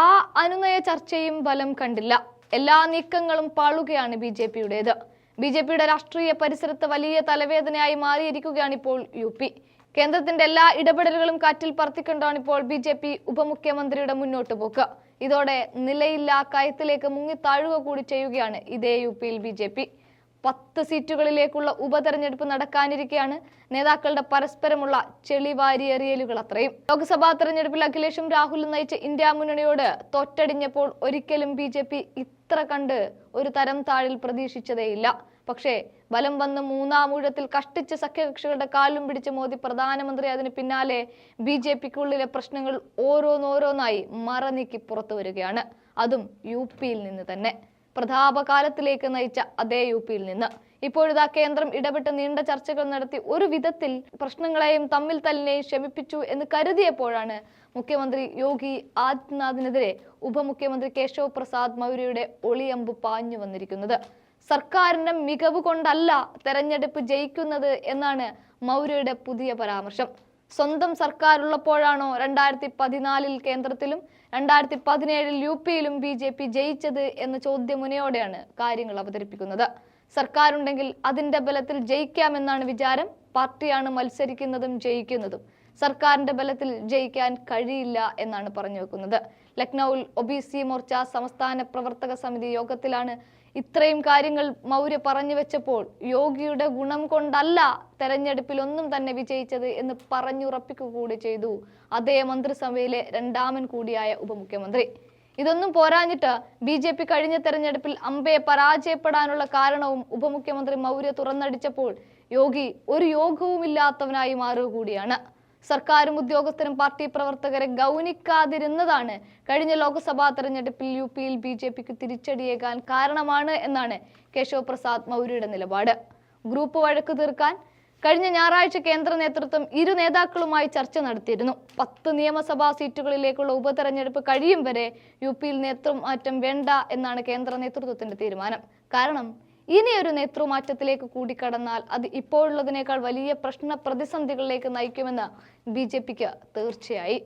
ആ അനുനയ ചർച്ചയും ഫലം കണ്ടില്ല. എല്ലാ നീക്കങ്ങളും പാളുകയാണ് ബി ജെ പിയുടേത്. ബി ജെ പിയുടെ രാഷ്ട്രീയ പരിസരത്ത് വലിയ തലവേദനയായി മാറിയിരിക്കുകയാണ് ഇപ്പോൾ യു പി. കേന്ദ്രത്തിന്റെ എല്ലാ ഇടപെടലുകളും കാറ്റിൽ പറത്തിക്കൊണ്ടാണ് ഇപ്പോൾ ബി ജെ പി ഉപമുഖ്യമന്ത്രിയുടെ മുന്നോട്ട് പോക്ക്. ഇതോടെ നിലയില്ലാ കയത്തിലേക്ക് മുങ്ങി മുങ്ങിത്താഴുക കൂടി ചെയ്യുകയാണ് ഇതേ യു പിയിൽ ബി ജെ പി. പത്ത് സീറ്റുകളിലേക്കുള്ള ഉപതെരഞ്ഞെടുപ്പ് നടക്കാനിരിക്കെയാണ് നേതാക്കളുടെ പരസ്പരമുള്ള ചെളിവാരിയെറിയലുകൾ അത്രയും. ലോക്സഭാ തെരഞ്ഞെടുപ്പിൽ അഖിലേഷും രാഹുലും നയിച്ച ഇന്ത്യ മുന്നണിയോട് തൊട്ടടിഞ്ഞപ്പോൾ ഒരിക്കലും ബി ഇത്ര കണ്ട് ഒരു തരം താഴിൽ പ്രതീക്ഷിച്ചതേയില്ല. പക്ഷേ ബലം വന്ന് മൂന്നാം ഊഴത്തിൽ കഷ്ടിച്ച സഖ്യകക്ഷികളുടെ കാലും പിടിച്ച് മോദി പ്രധാനമന്ത്രി അതിന് പിന്നാലെ ബി ജെ പിക്കുള്ളിലെ പ്രശ്നങ്ങൾ ഓരോന്നോരോന്നായി മറനീക്കി പുറത്തു വരികയാണ് അതും യു പിയിൽ നിന്ന് തന്നെ. പ്രതാപകാലത്തിലേക്ക് നയിച്ച അതേ യു പിയിൽ നിന്ന്. ഇപ്പോഴിതാ കേന്ദ്രം ഇടപെട്ട് നീണ്ട ചർച്ചകൾ നടത്തി ഒരു വിധത്തിൽ പ്രശ്നങ്ങളെയും തമ്മിൽ തല്ലിനെയും ശമിപ്പിച്ചു എന്ന് കരുതിയപ്പോഴാണ് മുഖ്യമന്ത്രി യോഗി ആദിത്യനാഥിനെതിരെ ഉപമുഖ്യമന്ത്രി കേശവ് പ്രസാദ് മൗര്യയുടെ ഒളിയമ്പ് പാഞ്ഞു വന്നിരിക്കുന്നത്. സർക്കാരിന്റെ മികവ് കൊണ്ടല്ല തെരഞ്ഞെടുപ്പ് ജയിക്കുന്നത് എന്നാണ് മൗര്യയുടെ പുതിയ പരാമർശം. സ്വന്തം സർക്കാർ ഉള്ളപ്പോഴാണോ രണ്ടായിരത്തി പതിനാലിൽ കേന്ദ്രത്തിലും രണ്ടായിരത്തി പതിനേഴിൽ യു പിയിലും ബി ജെ പി ജയിച്ചത് എന്ന ചോദ്യമുനയോടെയാണ് കാര്യങ്ങൾ അവതരിപ്പിക്കുന്നത്. സർക്കാരുണ്ടെങ്കിൽ അതിന്റെ ബലത്തിൽ ജയിക്കാമെന്നാണ് വിചാരം പാർട്ടിയാണ് മത്സരിക്കുന്നതും ജയിക്കുന്നതും. സർക്കാരിന്റെ ബലത്തിൽ ജയിക്കാൻ കഴിയില്ല എന്നാണ് പറഞ്ഞു വെക്കുന്നത്. ലക്നൌവിൽ ഒബിസി മോർച്ച സംസ്ഥാന പ്രവർത്തക സമിതി യോഗത്തിലാണ് ഇത്രയും കാര്യങ്ങൾ മൗര്യ പറഞ്ഞു വെച്ചപ്പോൾ യോഗിയുടെ ഗുണം കൊണ്ടല്ല തെരഞ്ഞെടുപ്പിൽ ഒന്നും തന്നെ വിജയിച്ചത് എന്ന് പറഞ്ഞുറപ്പിക്കുക കൂടി ചെയ്തു അതേ മന്ത്രിസഭയിലെ രണ്ടാമൻ കൂടിയായ ഉപമുഖ്യമന്ത്രി. ഇതൊന്നും പോരാഞ്ഞിട്ട് ബി ജെ പി കഴിഞ്ഞ തെരഞ്ഞെടുപ്പിൽ അമ്പയെ പരാജയപ്പെടാനുള്ള കാരണവും ഉപമുഖ്യമന്ത്രി മൗര്യ തുറന്നടിച്ചപ്പോൾ യോഗി ഒരു യോഗവുമില്ലാത്തവനായി മാറുക കൂടിയാണ് സർക്കാരും ഉദ്യോഗസ്ഥരും പാർട്ടി പ്രവർത്തകരെ ഗൗനിക്കാതിരുന്നതാണ്. കഴിഞ്ഞ ലോക്സഭാ തെരഞ്ഞെടുപ്പിൽ യു പിയിൽ ബി ജെ പിക്ക് തിരിച്ചടിയേകാൻ കാരണമാണ് എന്നാണ് കേശവ് പ്രസാദ് മൗര്യയുടെ നിലപാട്. ഗ്രൂപ്പ് വഴക്ക് തീർക്കാൻ കഴിഞ്ഞ ഞായറാഴ്ച കേന്ദ്ര നേതൃത്വം ഇരു നേതാക്കളുമായി ചർച്ച നടത്തിയിരുന്നു. പത്ത് നിയമസഭാ സീറ്റുകളിലേക്കുള്ള ഉപതെരഞ്ഞെടുപ്പ് കഴിയും വരെ യു പിയിൽ നേതൃമാറ്റം വേണ്ട എന്നാണ് കേന്ദ്ര നേതൃത്വത്തിന്റെ തീരുമാനം. കാരണം ഇനിയൊരു നേതൃമാറ്റത്തിലേക്ക് കൂടി കടന്നാൽ അത് ഇപ്പോഴുള്ളതിനേക്കാൾ വലിയ പ്രശ്ന പ്രതിസന്ധികളിലേക്ക് നയിക്കുമെന്ന് ബി ജെ പിക്ക് തീർച്ചയായി.